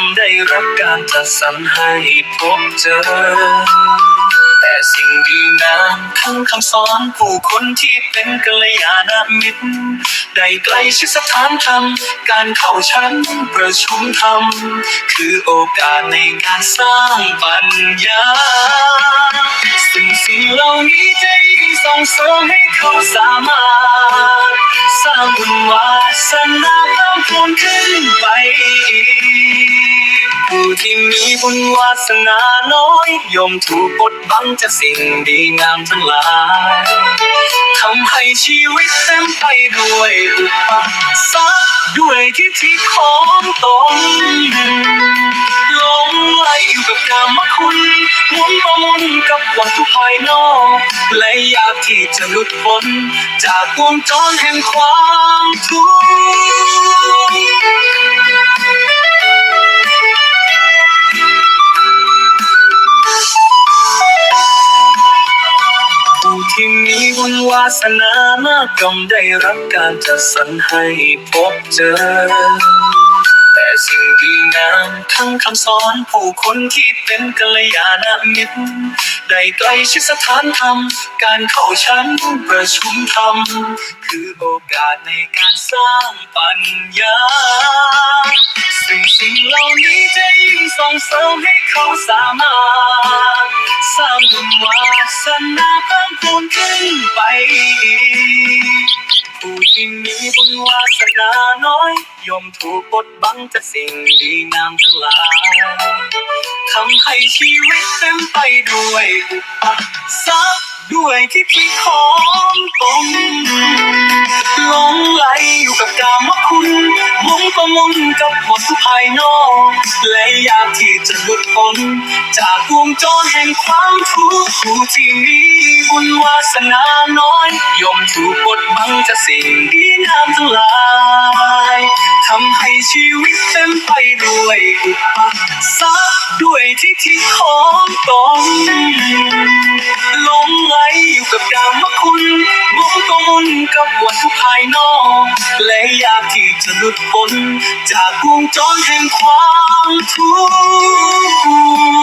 มได้รับการจัดสรรให้พบเจอ สิ่งดีงามทั้งคำสอนผู้คนที่เป็นกัลยาณมิตร ได้ใกล้ชิดสถานธรรม การเข้าชั้นประชุมธรรม คือโอกาสในการสร้างปัญญา สิ่งสิ่งเหล่านี้จะยิ่งส่งเสริมให้เขาสามารถ สร้างบุญวาสนาเพิ่มพูนขึ้นไปอีก ผู้ที่มีบุญวาสนาน้อยย่อมถูกบดบังจากสิ่งดีงามทั้งหลายทำให้ชีวิตเต็มไปด้วยอุปสรรคด้วยทิฏฐิของตนหลงไหลอยู่กับกามคุณหมุนประมุนกับวัตถุภายนอกและอยากที่จะหลุดพ้นจากวงจรแห่งความทุกข์ วาสนามากย่อมได้รับการจัดสรรให้พบเจอ แต่สิ่งดีงามทั้งคำสอนผู้คนที่เป็นกัลยาณมิตร ได้ใกล้ชิดสถานธรรม การเข้าชั้นประชุมธรรม คือโอกาสในการสร้างปัญญา สิ่งสิ่งเหล่านี้จะยิ่งส่งเสริมให้เขาสามารถ สร้างบุญวาสนาเพิ่มพูนขึ้นไป ผู้ที่มีบุญวาสนาน้อย ย่อมถูกบดบังจากสิ่งดีงามทั้งหลายทำให้ชีวิตเต็มไปด้วยอุปสรรคด้วยทิฏฐิของตนหลงไหลอยู่กับกามคุณมุงประมุนกับวัตถุายนอกและอยากที่จะหลุดพ้นจากวงจรแห่งความทุกข์ผู้ที่มีบุญวาสนาน้อยย่อมถูกบดบังจากสิ่งดีงามทั้งหลายทำให้ชีวิตเต็มไปด้วยอุปสรรคด้วยทิฏฐิของตนายนอกและอยากที่จะหลุดพ้นจากวงจรแห่งความทุกข์